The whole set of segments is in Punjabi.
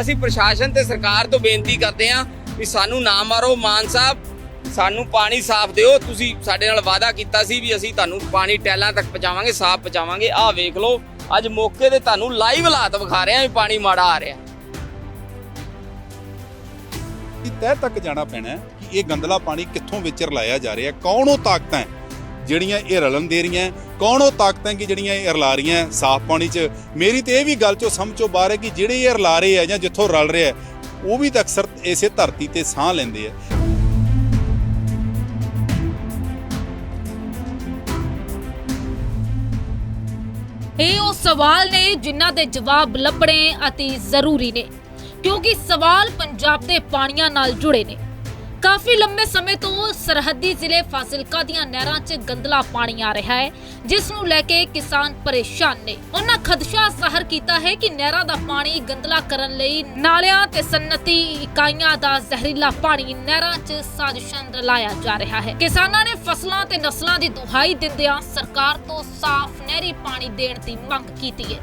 ਅਸੀਂ ਪ੍ਰਸ਼ਾਸਨ ਤੇ ਸਰਕਾਰ ਤੋਂ ਬੇਨਤੀ ਕਰਦੇ ਹਾਂ ਵੀ ਸਾਨੂੰ ਨਾ ਮਾਰੋ। ਮਾਨ ਸਾਹਿਬ, ਸਾਨੂੰ ਪਾਣੀ ਸਾਫ਼ ਦਿਓ। ਤੁਸੀਂ ਸਾਡੇ ਨਾਲ ਵਾਅਦਾ ਕੀਤਾ ਸੀ ਵੀ ਅਸੀਂ ਤੁਹਾਨੂੰ ਪਾਣੀ ਟੈਲਾਂ ਤੱਕ ਪਹੁੰਚਾਵਾਂਗੇ, ਸਾਫ਼ ਪਹੁੰਚਾਵਾਂਗੇ। ਆਹ ਵੇਖ ਲਓ, ਅੱਜ ਮੌਕੇ ਤੇ ਤੁਹਾਨੂੰ ਲਾਈਵ ਹਾਲਾਤ ਵਿਖਾ ਰਹੇ ਹਾਂ ਵੀ ਪਾਣੀ ਮਾੜਾ ਆ ਰਿਹਾ। ਕਿ ਤਹਿ ਤੱਕ ਜਾਣਾ ਪੈਣਾ ਕਿ ਇਹ ਗੰਦਲਾ ਪਾਣੀ ਕਿੱਥੋਂ ਵਿਚਰ ਲਾਇਆ ਜਾ ਰਿਹਾ ਕੌਣ ਉਹ ਤਾਕਤਾਂ ਹੈ? ਜਿਹੜੀਆਂ ਇਹ ਰਲਣ ਦੇ ਰਹੀਆਂ ਕੌਣ ਉਹ ਤਾਕਤਾਂ ਕਿ ਜਿਹੜੀਆਂ ਇਹ ਰਲਾ ਰਹੀਆਂ ਸਾਫ਼ ਪਾਣੀ 'ਚ? ਮੇਰੀ ਤੇ ਇਹ ਵੀ ਗੱਲ 'ਚੋਂ ਸਮਝੋ ਬਾਹਰ ਹੈ ਕਿ ਜਿਹੜੇ ਇਹ ਰਲਾ ਰਹੇ ਆ ਜਾਂ ਜਿੱਥੋਂ ਰਲ ਰਿਹਾ ਹੈ, ਉਹ ਵੀ ਤਾਂ ਅਕਸਰ ਇਸੇ ਧਰਤੀ ਤੇ ਸਾਹ ਲੈਂਦੇ ਆ ਇਹ ਉਹ ਸਵਾਲ ਨੇ ਜਿਨ੍ਹਾਂ ਦੇ ਜਵਾਬ ਲੱਭਣੇ ਅਤੀ ਜ਼ਰੂਰੀ ਨੇ ਕਿਉਂਕਿ ਸਵਾਲ ਪੰਜਾਬ ਦੇ ਪਾਣੀਆਂ ਨਾਲ ਜੁੜੇ ਨੇ। ਕਾਫੀ ਲੰਬੇ ਸਮੇਂ ਤੋਂ ਸਰਹੱਦੀ ਜ਼ਿਲ੍ਹੇ ਫਾਜ਼ਿਲਕਾ ਦੀਆਂ ਨਹਿਰਾਂ 'ਚ ਗੰਦਲਾ ਪਾਣੀ ਆ ਰਿਹਾ ਹੈ, ਜਿਸ ਨੂੰ ਲੈ ਕੇ ਕਿਸਾਨ ਪਰੇਸ਼ਾਨ ਨੇ। ਉਹਨਾਂ ਖਦਸ਼ਾ ਜ਼ਾਹਰ ਕੀਤਾ ਹੈ ਕਿ ਨਹਿਰਾਂ ਦਾ ਪਾਣੀ ਗੰਦਲਾ ਕਰਨ ਲਈ ਨਾਲਿਆਂ ਤੇ ਸਨਅਤੀ ਇਕਾਈਆਂ ਦਾ ਜ਼ਹਿਰੀਲਾ ਪਾਣੀ ਨਹਿਰਾਂ 'ਚ ਸਾਜ਼ਿਸ਼ਾਂ ਰਲਾਇਆ ਜਾ ਰਿਹਾ ਹੈ। ਕਿਸਾਨਾਂ ਨੇ ਫਸਲਾਂ ਤੇ ਨਸਲਾਂ ਦੀ ਦੁਹਾਈ ਦਿੰਦਿਆਂ ਸਰਕਾਰ ਤੋਂ ਸਾਫ਼ ਨਹਿਰੀ ਪਾਣੀ ਦੇਣ ਦੀ ਮੰਗ ਕੀਤੀ ਹੈ।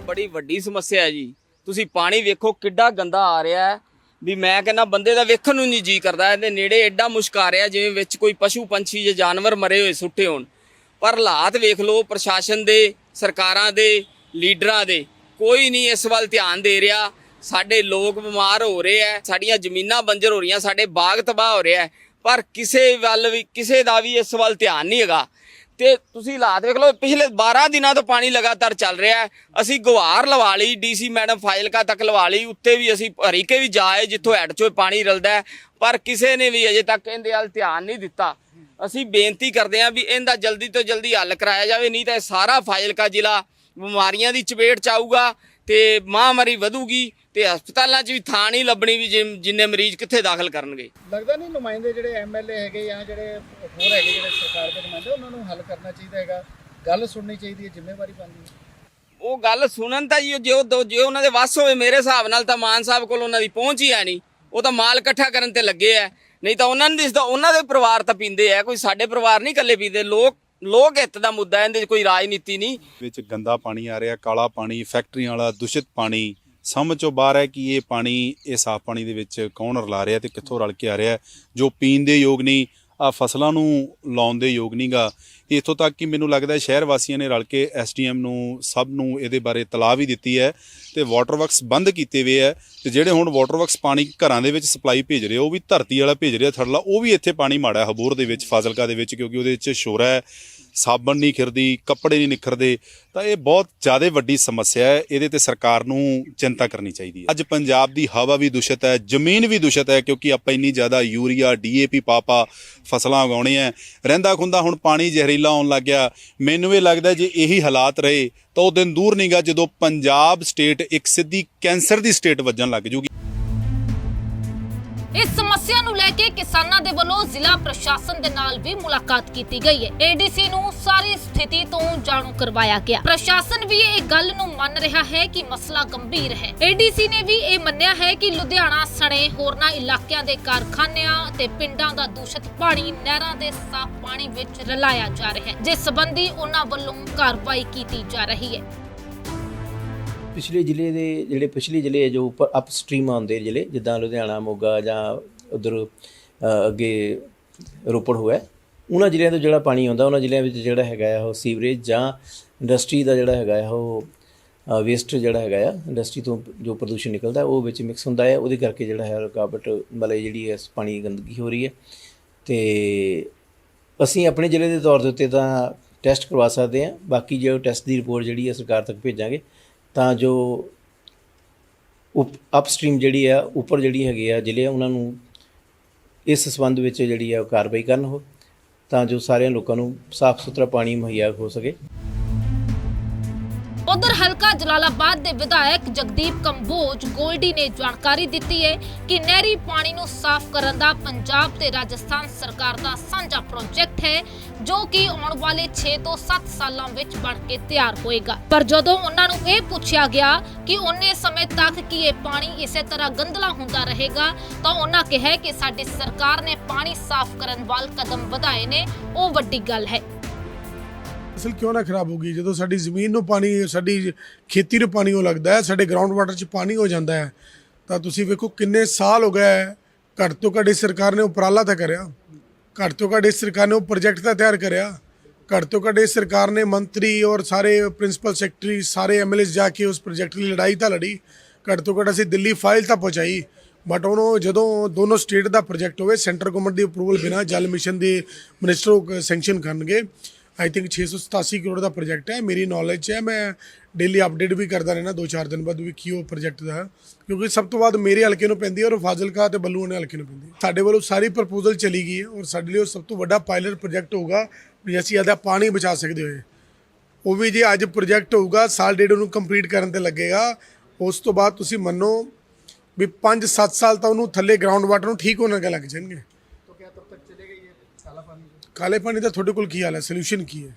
ਬੜੀ ਵੱਡੀ ਸਮੱਸਿਆ ਹੈ ਜੀ। ਤੁਸੀਂ ਪਾਣੀ ਵੇਖੋ ਕਿੱਡਾ ਗੰਦਾ ਆ ਰਿਹਾ ਹੈ। ਵੀ ਮੈਂ ਕਹਿੰਦਾ ਬੰਦੇ ਦਾ ਵੇਖਣ ਨੂੰ ਨਹੀਂ ਜੀ ਕਰਦਾ, ਇਹਦੇ ਨੇੜੇ ਐਡਾ ਮੁਸ਼ਕ ਆ ਰਿਹਾ ਜਿਵੇਂ ਵਿੱਚ ਕੋਈ ਪਸ਼ੂ ਪੰਛੀ ਜਾਂ ਜਾਨਵਰ ਮਰੇ ਹੋਏ ਸੁੱਟੇ ਹੋਣ। ਪਰ ਹਾਲਾਤ ਵੇਖ ਲਓ, ਪ੍ਰਸ਼ਾਸਨ ਦੇ, ਸਰਕਾਰਾਂ ਦੇ, ਲੀਡਰਾਂ ਦੇ, ਕੋਈ ਨਹੀਂ ਇਸ ਵੱਲ ਧਿਆਨ ਦੇ ਰਿਹਾ। ਸਾਡੇ ਲੋਕ ਬਿਮਾਰ ਹੋ ਰਹੇ ਆ, ਸਾਡੀਆਂ ਜ਼ਮੀਨਾਂ ਬੰਜਰ ਹੋ ਰਹੀਆਂ, ਸਾਡੇ ਬਾਗ ਤਬਾਹ ਹੋ ਰਿਹਾ। ਪਰ ਕਿਸੇ ਵੱਲ ਵੀ, ਕਿਸੇ ਦਾ ਵੀ ਇਸ ਵੱਲ ਧਿਆਨ ਨਹੀਂ ਹੈਗਾ। ਤੇ ਤੁਸੀਂ ਹਾਲਾਤ ਵੇਖ ਲਓ, ਪਿਛਲੇ 12 ਦਿਨਾਂ ਤੋਂ ਪਾਣੀ ਲਗਾਤਾਰ ਚੱਲ ਰਿਹਾ ਹੈ। ਅਸੀਂ ਗੁਹਾਰ ਲਵਾ ਲਈ ਡੀਸੀ ਮੈਡਮ ਫਾਜ਼ਿਲਕਾ ਤੱਕ ਲਵਾ ਲਈ ਉੱਤੇ ਵੀ ਅਸੀਂ ਹਰੀਕੇ ਵੀ ਜਾਏ, ਜਿੱਥੋਂ ਹੈਡ ਚੋਂ ਪਾਣੀ ਰਲਦਾ ਪਰ ਕਿਸੇ ਨੇ ਵੀ ਅਜੇ ਤੱਕ ਇਹਦੇ ਵੱਲ ਧਿਆਨ ਨਹੀਂ ਦਿੱਤਾ। ਅਸੀਂ ਬੇਨਤੀ ਕਰਦੇ ਹਾਂ ਵੀ ਇਹਦਾ ਜਲਦੀ ਤੋਂ ਜਲਦੀ ਹੱਲ ਕਰਾਇਆ ਜਾਵੇ, ਨਹੀਂ ਤਾਂ ਇਹ ਸਾਰਾ ਫਾਜ਼ਿਲਕਾ ਜ਼ਿਲ੍ਹਾ ਬਿਮਾਰੀਆਂ ਦੀ ਚਪੇਟ ਚ ਆਊਗਾ। ਤੇ ਮਹਾਮਾਰੀ ਵਧੂਗੀ ਤੇ ਹਸਪਤਾਲਾਂ 'ਚ ਵੀ ਥਾਂ ਨਹੀਂ ਲੱਭਣੀ ਵੀ ਜਿਨ- ਜਿੰਨੇ ਮਰੀਜ਼ ਕਿੱਥੇ ਦਾਖਲ ਕਰਨਗੇ। ਲੱਗਦਾ ਨਹੀਂ ਨੁਮਾਇੰਦੇ ਜਿਹੜੇ ਐਮਐਲਏ ਹੈਗੇ ਜਾਂ ਜਿਹੜੇ ਹੋਰ ਹੈਗੇ ਜਿਹੜੇ ਸਰਕਾਰ ਦੇ ਨੁਮਾਇੰਦੇ ਉਹਨਾਂ ਨੂੰ ਹੱਲ ਕਰਨਾ ਚਾਹੀਦਾ ਹੈਗਾ। ਗੱਲ ਸੁਣਨੀ ਚਾਹੀਦੀ ਹੈ ਜ਼ਿੰਮੇਵਾਰੀ ਬਣਦੀ ਹੈ। ਉਹ ਗੱਲ ਸੁਣਨ ਤਾਂ ਜੀ ਜੇ ਉਹ ਦੋ- ਜੇ ਉਹਨਾਂ ਦੇ ਵੱਸ ਹੋਵੇ ਮੇਰੇ ਹਿਸਾਬ ਨਾਲ ਤਾਂ ਮਾਨ ਸਾਹਿਬ ਕੋਲ ਉਹਨਾਂ ਦੀ ਪਹੁੰਚ ਹੀ ਹੈ ਨਹੀਂ। ਉਹ ਤਾਂ ਮਾਲ ਇਕੱਠਾ ਕਰਨ ਤੇ ਲੱਗੇ ਆ ਨਹੀਂ ਤਾਂ ਉਹਨਾਂ ਨੂੰ ਦਿਸਦਾ ਉਹਨਾਂ ਦੇ ਪਰਿਵਾਰ ਤਾਂ ਪੀਂਦੇ ਆ। ਕੋਈ ਸਾਡੇ ਪਰਿਵਾਰ ਨਹੀਂ ਇਕੱਲੇ ਪੀਂਦੇ। ਲੋਕ ਲੋਕ ਹਿੱਤ ਦਾ ਮੁੱਦਾ ਹੈ, ਇਹਦੇ 'ਚ ਕੋਈ ਰਾਜਨੀਤੀ ਨਹੀਂ। ਵਿੱਚ ਗੰਦਾ ਪਾਣੀ ਆ ਰਿਹਾ ਕਾਲਾ ਪਾਣੀ ਫੈਕਟਰੀਆਂ ਵਾਲਾ ਦੂਸ਼ਿਤ ਪਾਣੀ ਸਮਝ ਚੋਂ ਬਾਹਰ ਹੈ ਕਿ ਇਹ ਪਾਣੀ ਇਹ ਸਾਫ਼ ਪਾਣੀ ਦੇ ਵਿੱਚ ਕੌਣ ਰਲਾ ਰਿਹਾ ਤੇ ਕਿੱਥੋਂ ਰਲ ਕੇ ਆ ਰਿਹਾ ਜੋ ਪੀਣ ਦੇ ਯੋਗ ਨਹੀਂ ਆ ਫਸਲਾਂ ਨੂੰ ਲਾਉਣ ਦੇ ਯੋਗ ਨਹੀਂਗਾ ਇੱਥੋਂ ਤੱਕ ਕਿ ਮੈਨੂੰ ਲੱਗਦਾ ਹੈ ਸ਼ਹਿਰ ਵਾਸੀਆਂ ਨੇ ਰਲ ਕੇ ਐਸਡੀਐਮ ਨੂੰ, ਸਭ ਨੂੰ ਇਹਦੇ ਬਾਰੇ ਤਲਾਹ ਵੀ ਦਿੱਤੀ ਹੈ ਤੇ ਵਾਟਰ ਵਰਕਸ ਬੰਦ ਕੀਤੇ ਹੋਏ ਹੈ ਤੇ ਜਿਹੜੇ ਹੁਣ ਵਾਟਰ ਵਰਕਸ ਪਾਣੀ ਘਰਾਂ ਦੇ ਵਿੱਚ ਸਪਲਾਈ ਭੇਜ ਰਹੇ ਉਹ ਵੀ ਧਰਤੀ ਵਾਲਾ ਭੇਜ ਰਿਹਾ ਥਰਲਾ ਉਹ ਵੀ ਇੱਥੇ ਪਾਣੀ ਮਾੜਾ ਹੈ ਹਬੂਰ ਦੇ ਵਿੱਚ, ਫਾਜ਼ਿਲਕਾ ਦੇ ਵਿੱਚ, ਕਿਉਂਕਿ ਉਹਦੇ ਵਿੱਚ ਸ਼ੋਰਾ ਹੈ। ਸਾਬਣ ਨਹੀਂ ਖਿਰਦੀ, ਕੱਪੜੇ ਨਹੀਂ ਨਿਖਰਦੇ, ਤਾਂ ਇਹ ਬਹੁਤ ਜ਼ਿਆਦਾ ਵੱਡੀ ਸਮੱਸਿਆ ਹੈ। ਇਹਦੇ ਤੇ ਸਰਕਾਰ ਨੂੰ ਚਿੰਤਾ ਕਰਨੀ ਚਾਹੀਦੀ ਹੈ। ਅੱਜ ਪੰਜਾਬ ਦੀ ਹਵਾ ਵੀ ਦੂਸ਼ਿਤ ਹੈ, ਜ਼ਮੀਨ ਵੀ ਦੂਸ਼ਿਤ ਹੈ, ਕਿਉਂਕਿ ਆਪਾਂ ਇੰਨੀ ਜ਼ਿਆਦਾ ਯੂਰੀਆ ਡੀਏਪੀ ਪਾਪਾ ਫਸਲਾਂ ਉਗਾਉਣੇ ਆ ਰਹਿੰਦਾ ਖੁੰਦਾ ਹੁਣ ਪਾਣੀ ਜ਼ਹਿਰੀਲਾ ਆਉਣ ਲੱਗ ਗਿਆ। ਮੈਨੂੰ ਇਹ ਲੱਗਦਾ ਜੇ ਇਹੀ ਹਾਲਾਤ ਰਹੇ, ਤਾਂ ਉਹ ਦਿਨ ਦੂਰ ਨਹੀਂਗਾ ਜਦੋਂ ਪੰਜਾਬ ਸਟੇਟ ਇੱਕ ਸਿੱਧੀ ਕੈਂਸਰ ਦੀ ਸਟੇਟ ਵੱਜਣ ਲੱਗ ਜੂਗੀ। ਇਸ ਸਮੱਸਿਆ ਨੂੰ ਲੈ ਕੇ ਕਿਸਾਨਾਂ ਦੇ ਵੱਲੋਂ ਜ਼ਿਲ੍ਹਾ ਪ੍ਰਸ਼ਾਸਨ ਦੇ ਨਾਲ ਵੀ ਮੁਲਾਕਾਤ ਕੀਤੀ ਗਈ ਹੈ। ਏਡੀਸੀ ਨੂੰ ਸਾਰੀ ਸਥਿਤੀ ਤੋਂ ਜਾਣੂ ਕਰਵਾਇਆ ਗਿਆ। ਪ੍ਰਸ਼ਾਸਨ ਵੀ ਇਹ ਗੱਲ ਨੂੰ ਮੰਨ ਰਿਹਾ ਹੈ ਕਿ ਮਸਲਾ ਗੰਭੀਰ ਹੈ। ਏਡੀਸੀ ਨੇ ਵੀ ਇਹ ਮੰਨਿਆ ਹੈ ਕਿ ਲੁਧਿਆਣਾ ਸਣੇ ਹੋਰਨਾਂ ਇਲਾਕਿਆਂ ਦੇ ਕਾਰਖਾਨਿਆਂ ਤੇ ਪਿੰਡਾਂ ਦਾ ਦੂਸ਼ਿਤ ਪਾਣੀ ਨਹਿਰਾਂ ਦੇ ਸਾਫ਼ ਪਾਣੀ ਵਿੱਚ ਰਲਾਇਆ ਜਾ ਰਿਹਾ ਹੈ। ਜਿਸ ਸੰਬੰਧੀ ਉਹਨਾਂ ਵੱਲੋਂ ਕਾਰਵਾਈ ਕੀਤੀ ਜਾ ਰਹੀ ਹੈ। ਪਿਛਲੇ ਜ਼ਿਲ੍ਹੇ ਦੇ ਜਿਹੜੇ ਪਿਛਲੇ ਜ਼ਿਲ੍ਹੇ ਹੈ ਜੋ ਉੱਪਰ ਅਪਸਟ੍ਰੀਮ ਆਉਂਦੇ ਜ਼ਿਲ੍ਹੇ, ਜਿੱਦਾਂ ਲੁਧਿਆਣਾ, ਮੋਗਾ ਜਾਂ ਉਧਰ ਅੱਗੇ ਰੋਪੜ ਹੋਇਆ, ਉਹਨਾਂ ਜ਼ਿਲ੍ਹਿਆਂ ਤੋਂ ਜਿਹੜਾ ਪਾਣੀ ਆਉਂਦਾ, ਉਹਨਾਂ ਜ਼ਿਲ੍ਹਿਆਂ ਵਿੱਚ ਜਿਹੜਾ ਹੈਗਾ ਆ ਉਹ ਸੀਵਰੇਜ ਜਾਂ ਇੰਡਸਟਰੀ ਦਾ ਜਿਹੜਾ ਹੈਗਾ ਆ ਉਹ ਵੇਸਟ ਜਿਹੜਾ ਹੈਗਾ ਆ ਇੰਡਸਟਰੀ ਤੋਂ ਜੋ ਪ੍ਰਦੂਸ਼ਣ ਨਿਕਲਦਾ, ਉਹ ਵਿੱਚ ਮਿਕਸ ਹੁੰਦਾ ਹੈ ਉਹਦੇ ਕਰਕੇ ਜਿਹੜਾ ਹੈ, ਰੁਕਾਵਟ ਮਤਲਬ ਜਿਹੜੀ ਹੈ, ਪਾਣੀ ਗੰਦਗੀ ਹੋ ਰਹੀ ਹੈ। ਤੇ ਅਸੀਂ ਆਪਣੇ ਜ਼ਿਲ੍ਹੇ ਦੇ ਤੌਰ ਦੇ ਉੱਤੇ ਤਾਂ ਟੈਸਟ ਕਰਵਾ ਸਕਦੇ ਹਾਂ। ਬਾਕੀ ਜੋ ਟੈਸਟ ਦੀ ਰਿਪੋਰਟ ਜਿਹੜੀ ਹੈ, ਸਰਕਾਰ ਤੱਕ ਭੇਜਾਂਗੇ ਤਾਂ ਜੋ ਅਪਸਟ੍ਰੀਮ ਜਿਹੜੀ ਆ, ਉੱਪਰ ਜਿਹੜੀ ਹੈਗੀ ਆ ਜ਼ਿਲ੍ਹੇ ਉਹਨਾਂ ਨੂੰ ਇਸ ਸੰਬੰਧ ਵਿੱਚ ਜਿਹੜੀ ਆ ਕਾਰਵਾਈ ਕਰਨ ਹੋ ਤਾਂ ਜੋ ਸਾਰਿਆਂ ਲੋਕਾਂ ਨੂੰ ਸਾਫ਼ ਸੁਥਰਾ ਪਾਣੀ ਮੁਹੱਈਆ ਹੋ ਸਕੇ। ਉਧਰ ਹਲਕਾ ਜਲਾਲਾਬਾਦ ਦੇ ਵਿਧਾਇਕ ਜਗਦੀਪ ਕੰਬੋਜ ਗੋਲਡੀ ਨੇ ਜਾਣਕਾਰੀ ਦਿੱਤੀ ਹੈ ਕਿ ਨਹਿਰੀ ਪਾਣੀ ਨੂੰ ਸਾਫ਼ ਕਰਨ ਦਾ ਪੰਜਾਬ ਤੇ ਰਾਜਸਥਾਨ ਸਰਕਾਰ ਦਾ ਸਾਂਝਾ ਪ੍ਰੋਜੈਕਟ ਹੈ, ਜੋ ਕਿ ਆਉਣ ਵਾਲੇ 6 ਤੋਂ 7 ਸਾਲਾਂ ਵਿੱਚ ਬਣ ਕੇ ਤਿਆਰ ਹੋਏਗਾ। ਪਰ ਜਦੋਂ ਉਹਨਾਂ ਨੂੰ ਇਹ ਪੁੱਛਿਆ ਗਿਆ ਕਿ ਉਹਨੇ ਸਮੇਂ ਤੱਕ ਕਿ ਇਹ ਪਾਣੀ ਇਸੇ ਤਰ੍ਹਾਂ ਗੰਦਲਾ ਹੁੰਦਾ ਰਹੇਗਾ, ਤਾਂ ਉਹਨਾਂ ਕਿਹਾ ਕਿ ਸਾਡੀ ਸਰਕਾਰ ਨੇ ਪਾਣੀ ਸਾਫ਼ ਕਰਨ ਵੱਲ ਕਦਮ ਵਧਾਏ ਨੇ, ਉਹ ਵੱਡੀ ਗੱਲ ਹੈ। ਫਸਲ ਕਿਉਂ ਨਾ ਖਰਾਬ ਹੋਗੀ ਜਦੋਂ ਸਾਡੀ ਜ਼ਮੀਨ ਨੂੰ ਪਾਣੀ, ਸਾਡੀ ਖੇਤੀ ਨੂੰ ਪਾਣੀ ਉਹ ਲੱਗਦਾ ਹੈ, ਸਾਡੇ ਗਰਾਊਂਡ ਵਾਟਰ 'ਚ ਪਾਣੀ ਹੋ ਜਾਂਦਾ ਹੈ, ਤਾਂ ਤੁਸੀਂ ਵੇਖੋ ਕਿੰਨੇ ਸਾਲ ਹੋ ਗਏ ਘੱਟ ਤੋਂ ਘੱਟ ਇਸ ਸਰਕਾਰ ਨੇ ਉਪਰਾਲਾ ਤਾਂ ਕਰਿਆ। ਘੱਟ ਤੋਂ ਘੱਟ ਇਸ ਸਰਕਾਰ ਨੇ ਉਹ ਪ੍ਰੋਜੈਕਟ ਤਾਂ ਤਿਆਰ ਕਰਿਆ। ਘੱਟ ਤੋਂ ਘੱਟ ਇਸ ਸਰਕਾਰ ਨੇ ਮੰਤਰੀ ਔਰ ਸਾਰੇ ਪ੍ਰਿੰਸੀਪਲ ਸੈਕਟਰੀ ਸਾਰੇ ਐਮਐਲਏਸ ਜਾ ਕੇ ਉਸ ਪ੍ਰੋਜੈਕਟ ਲਈ ਲੜਾਈ ਤਾਂ ਲੜੀ। ਘੱਟ ਤੋਂ ਘੱਟ ਅਸੀਂ ਦਿੱਲੀ ਫਾਈਲ ਤਾਂ ਪਹੁੰਚਾਈ। ਬਟ ਉਹਨੂੰ ਜਦੋਂ ਦੋਨੋਂ ਸਟੇਟ ਦਾ ਪ੍ਰੋਜੈਕਟ ਹੋਵੇ ਸੈਂਟਰ ਗਵਰਨਮੈਂਟ ਦੀ ਅਪਰੂਵਲ ਬਿਨਾ ਜਲ ਮਿਸ਼ਨ ਦੇ ਮਿਨਿਸਟਰ ਸੈਂਕਸ਼ਨ ਕਰਨਗੇ। ਆਈ ਥਿੰਕ 687 ਕਰੋੜ ਦਾ ਪ੍ਰੋਜੈਕਟ ਹੈ, ਮੇਰੀ ਨੌਲੇਜ 'ਚ ਹੈ, ਮੈਂ ਡੇਲੀ ਅਪਡੇਟ ਵੀ ਕਰਦਾ ਰਹਿਣਾ ਦੋ ਚਾਰ ਦਿਨ ਬਾਅਦ ਵੀ ਕੀ ਉਹ ਪ੍ਰੋਜੈਕਟ ਦਾ, ਕਿਉਂਕਿ ਸਭ ਤੋਂ ਬਾਅਦ ਮੇਰੇ ਹਲਕੇ ਨੂੰ ਪੈਂਦੀ ਹੈ ਔਰ ਫਾਜ਼ਿਲਕਾ ਤੇ ਬੱਲੂ ਵਾਲੇ ਹਲਕੇ ਨੂੰ ਪੈਂਦੀ ਹੈ। ਸਾਡੇ ਵੱਲੋਂ ਸਾਰੀ ਪ੍ਰਪੋਜ਼ਲ ਚਲੀ ਗਈ ਹੈ ਔਰ ਸਾਡੇ ਲਈ ਉਹ ਸਭ ਤੋਂ ਵੱਡਾ ਪਾਇਲਟ ਪ੍ਰੋਜੈਕਟ ਹੋਊਗਾ, ਵੀ ਅਸੀਂ ਇਹਦਾ ਪਾਣੀ ਬਚਾ ਸਕਦੇ ਹੋਏ। ਉਹ ਵੀ ਜੇ ਅੱਜ ਪ੍ਰੋਜੈਕਟ ਹੋਊਗਾ, ਸਾਲ ਡੇਢ ਉਹਨੂੰ ਕੰਪਲੀਟ ਕਰਨ ਤੇ ਲੱਗੇਗਾ, ਉਸ ਤੋਂ ਬਾਅਦ ਤੁਸੀਂ ਮੰਨੋ ਵੀ 5-7 ਸਾਲ ਤਾਂ ਉਹਨੂੰ ਥੱਲੇ ਗਰਾਊਂਡ ਵਾਟਰ ਨੂੰ ਠੀਕ ਹੋਣ ਲੱਗ ਜਾਣਗੇ। तो क्या तब तक चलेगा ये काला पानी जो? ਕਾਲੇ ਪਾਣੀ ਦਾ ਤੁਹਾਡੇ ਕੋਲ ਕੀ ਹਾਲ ਹੈ ਸੋਲੂਸ਼ਨ ਕੀ ਹੈ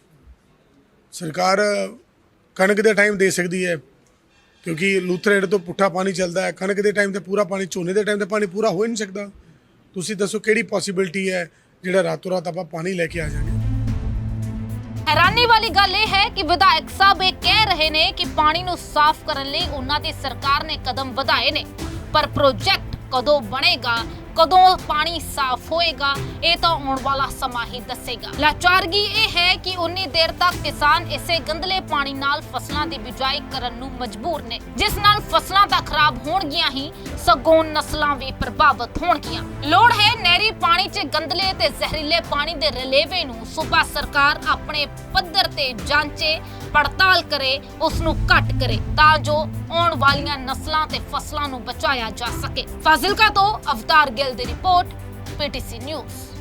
ਸਰਕਾਰ ਕਣਕ ਦੇ ਟਾਈਮ ਦੇ ਸਕਦੀ ਹੈ ਕਿਉਂਕਿ ਲੂਥਰੇਡ ਤੋਂ ਪੁੱਠਾ ਪਾਣੀ ਚੱਲਦਾ ਹੈ ਕਣਕ ਦੇ ਟਾਈਮ ਤੇ ਪੂਰਾ ਪਾਣੀ ਝੋਨੇ ਦੇ ਟਾਈਮ ਤੇ ਪਾਣੀ ਪੂਰਾ ਹੋ ਹੀ ਨਹੀਂ ਸਕਦਾ ਤੁਸੀਂ ਦੱਸੋ ਕਿਹੜੀ ਪੋਸੀਬਿਲਿਟੀ ਹੈ ਜਿਹੜਾ ਰਾਤੋਂ ਰਾਤ ਆਪਾਂ ਪਾਣੀ ਲੈ ਕੇ ਆ ਜਾਵਾਂਗੇ ਹੈਰਾਨੀ ਵਾਲੀ ਗੱਲ ਇਹ ਹੈ ਕਿ ਵਿਧਾਇਕ ਸਾਹਿਬ ਇਹ ਕਹਿ ਰਹੇ ਨੇ ਕਿ ਪਾਣੀ ਨੂੰ ਸਾਫ਼ ਕਰਨ ਲਈ ਉਹਨਾਂ ਦੀ ਸਰਕਾਰ ਨੇ ਕਦਮ ਵਧਾਏ ਨੇ ਪਰ ਪ੍ਰੋਜੈਕਟ ਕਦੋਂ ਬਣੇਗਾ ਕਦੋਂ ਪਾਣੀ ਸਾਫ਼ ਹੋਏਗਾ, ਇਹ ਤਾਂ ਆਉਣ ਵਾਲਾ ਸਮਾਂ ਹੀ ਦੱਸੇਗਾ। ਲਾਚਾਰਗੀ ਇਹ ਹੈ ਕਿ ਉਨੀ ਦੇਰ ਤੱਕ ਕਿਸਾਨ ਇਸੇ ਗੰਦਲੇ ਪਾਣੀ ਨਾਲ ਫਸਲਾਂ ਦੀ ਬਿਜਾਈ ਕਰਨ ਨੂੰ ਮਜਬੂਰ ਨੇ। ਜਿਸ ਨਾਲ ਫਸਲਾਂ ਤਾਂ ਖਰਾਬ ਹੋਣਗੀਆਂ ਹੀ, ਸਗੋਂ ਨਸਲਾਂ ਵੀ ਪ੍ਰਭਾਵਿਤ ਹੋਣਗੀਆਂ। ਲੋੜ ਹੈ ਨਹਿਰੀ ਪਾਣੀ 'ਚ ਗੰਦਲੇ ਤੇ ਜ਼ਹਿਰੀਲੇ ਪਾਣੀ ਦੇ ਰਲੇਵੇ ਨੂੰ। ਸੂਬਾ ਸਰਕਾਰ ਆਪਣੇ ਪੱਧਰ ਤੇ ਜਾਂਚੇ ਪੜਤਾਲ ਕਰੇ ਉਸ ਨੂੰ ਘੱਟ ਕਰੇ, ਤਾਂ ਜੋ ਆਉਣ ਵਾਲੀਆਂ ਨਸਲਾਂ ਤੇ ਫਸਲਾਂ ਨੂੰ ਬਚਾਇਆ ਜਾ ਸਕੇ। ਫਾਜ਼ਿਲਕਾ ਤੋਂ ਅਵਤਾਰ ਗਿੱਲ ਦੀ ਰਿਪੋਰਟ, ਪੀਟੀਸੀ ਨਿਊਜ਼।